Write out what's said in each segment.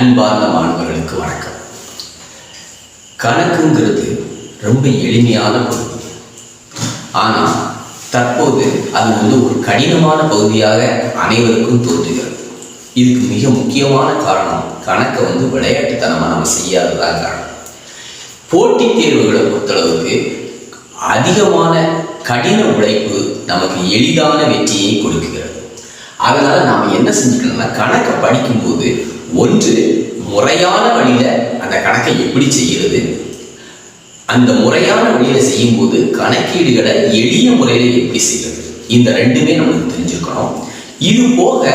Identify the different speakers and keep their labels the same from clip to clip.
Speaker 1: அன்பார்ந்த மாணவர்களுக்கு வணக்கம். கணக்குங்கிறது ரொம்ப எளிமையான பகுதி ஆனால் தற்போது அது வந்து ஒரு கடினமான பகுதியாக அனைவருக்கும் தோன்றுகிறது. இதுக்கு மிக முக்கியமான காரணம் கணக்கை வந்து விளையாட்டுத்தனமாக நம்ம செய்யாததான் காரணம். போட்டித் தேர்வுகளை பொறுத்தளவுக்கு அதிகமான கடின உழைப்பு நமக்கு எளிதான வெற்றியை கொடுக்கிறது. அதனால் நாம் என்ன செஞ்சுக்கணும்னா கணக்கை படிக்கும்போது ஒன்று முறையான வழியில அந்த கணக்கை எப்படி செய்கிறது? அந்த முறையான வழியில செய்யும்போது கணக்கீடுகளை எளிய முறையில எப்படி செய்கிறது இந்த ரெண்டுமே நம்மளுக்கு தெரிஞ்சிருக்கணும். இது போக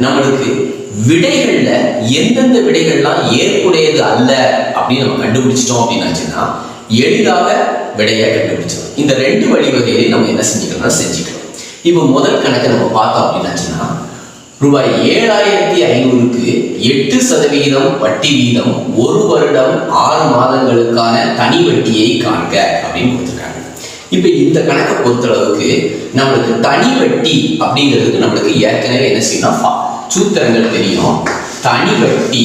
Speaker 1: நம்மளுக்கு விடைகள்ல எந்தெந்த விடைகள்லாம் ஏற்புடையது அல்ல அப்படின்னு நம்ம கண்டுபிடிச்சிட்டோம் அப்படின்னாச்சுன்னா எளிதாக விடையை கண்டுபிடிச்சிடும் இந்த ரெண்டு வழிவகையிலையும் நம்ம என்ன செஞ்சுக்கலாம்? செஞ்சுக்கலாம். இப்போ முதல் கணக்கை நம்ம பார்த்தோம் அப்படின்னாச்சுன்னா ரூபாய் ஏழாயிரத்தி ஐநூறுக்கு எட்டு சதவிகிதம் வட்டி வீதம் ஒரு வருடம் ஆறு மாதங்களுக்கான தனி வட்டியை காண்க அப்படின்னு கொடுத்துருக்காங்க. இப்போ இந்த கணக்கை பொறுத்தளவுக்கு நம்மளுக்கு தனி வட்டி அப்படிங்கிறது நம்மளுக்கு ஏற்கனவே என்ன செய்யணும்? சூத்திரங்கள் தெரியும். தனி வட்டி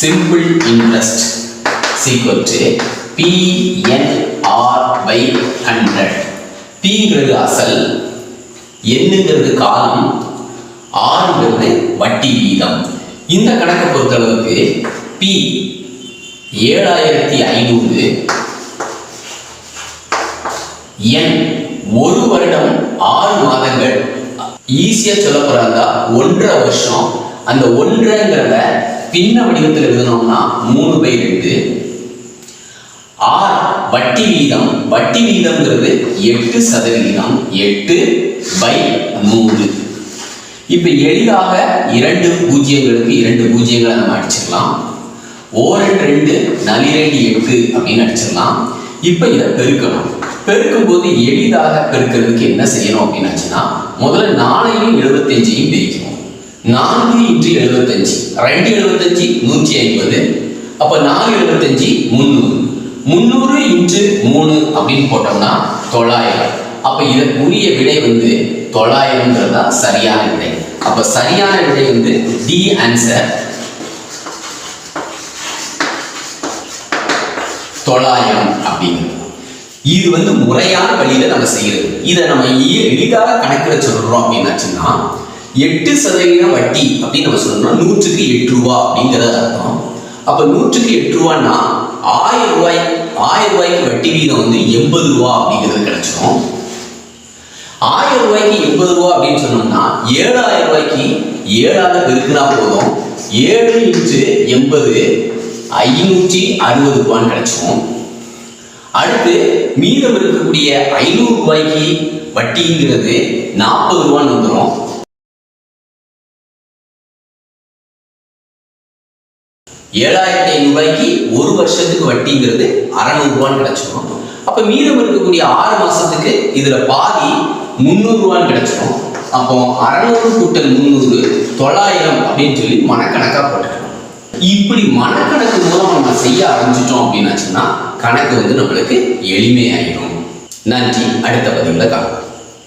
Speaker 1: simple interest equal to PNR by hundred பிங்கிறது அசல் என்னங்கிறது காலம் ஆறுங்கிறது வட்டி வீதம். இந்த கணக்கை பொறுத்தளவுக்கு பி ஏழாயிரத்தி ஐநூறு என் ஒரு வருடம் ஆறு மாதங்கள். ஈஸியா சொல்ல போறாங்க ஒன்றரை வருஷம். அந்த ஒன்றைங்கிறத பின்ன வடிவத்தில் எழுதணும்னா மூணு பை ரெண்டு. ஆர் வட்டி வீதம். வட்டி வீதம்ங்கிறது எட்டு சதவிகிதம் எட்டு பை நூறு இப்போ எளிதாக இரண்டு பூஜ்ஜியங்களுக்கு இரண்டு பூஜ்ஜியங்களை நம்ம அடிச்சிடலாம். ஓரெண்டு ரெண்டு நலிரெண்டு எட்டு அப்படின்னு அடிச்சிடலாம். இப்போ இதை பெருக்கணும். பெருக்கும் போது எளிதாக பெருக்கிறதுக்கு என்ன செய்யணும் அப்படின்னாச்சுன்னா முதல்ல நாலையும் எழுபத்தஞ்சையும் பிரிக்கணும். நான்கு இன்று எழுபத்தஞ்சு. ரெண்டு எழுபத்தஞ்சு நூற்றி ஐம்பது. அப்போ நாலு எழுபத்தஞ்சு முந்நூறு. முந்நூறு இன்று மூணு அப்படின்னு போட்டோம்னா தொள்ளாயிரம். அப்ப இதற்குரிய விடை வந்து தொள்ளாயிரம்ங்கிறது தான் சரியான விடை. அப்ப சரியான விடை வந்து டி ஆன்சர் தொள்ளாயிரம் அப்படிங்கிறது இது வந்து முறையான வழியில நம்ம செய்யறது. இதை நம்ம எளிதாக கணக்கிட சொல்றோம் அப்படின்னாச்சுன்னா எட்டு சதவீதம் வட்டி அப்படின்னு நம்ம சொல்லணும்னா நூற்றுக்கு எட்டு ரூபா அப்படிங்கிறது அர்த்தம். அப்ப நூற்றுக்கு எட்டு ரூபான்னா ஆயிரம் ரூபாய் ஆயிரம் ரூபாய்க்கு வட்டி வீதம் வந்து எண்பது ரூபா அப்படிங்கிறது கிடைச்சிடும் ஆயிரம் ரூபாய்க்கு எண்பது ரூபா அப்படின்னு சொன்னோம்னா ஏழாயிரம் ரூபாய்க்கு ஏழாக பெருக்கினா போதும். ஏழு இன்ச்சு எண்பது ஐநூற்றி அறுபது ரூபான்னு கிடைச்சோம் அடுத்து மீதம் இருக்கக்கூடிய ஐநூறு ரூபாய்க்கு வட்டிங்கிறது நாற்பது ரூபான்னு வந்துடும் ஏழாயிரத்தி ஐநூறு ரூபாய்க்கு ஒரு வருஷத்துக்கு வட்டிங்கிறது அறநூறு ரூபான்னு கிடைச்சிடும் அப்ப மீதம் இருக்கக்கூடிய ஆறு மாசத்துக்கு இதுல பாதி முந்நூறுரூவான்னு கிடச்சிடும் அப்போ அறநூறு கூட்டல் முந்நூறு தொள்ளாயிரம் அப்படின்னு சொல்லி மனக்கணக்காக போட்டுக்கணும். இப்படி மனக்கணக்கு மூலம் நம்ம செய்ய ஆரம்பிச்சிட்டோம் அப்படின்னாச்சுன்னா கணக்கு வந்து நம்மளுக்கு எளிமையாயிடும் நன்றி. அடுத்த பதிவில் காணும்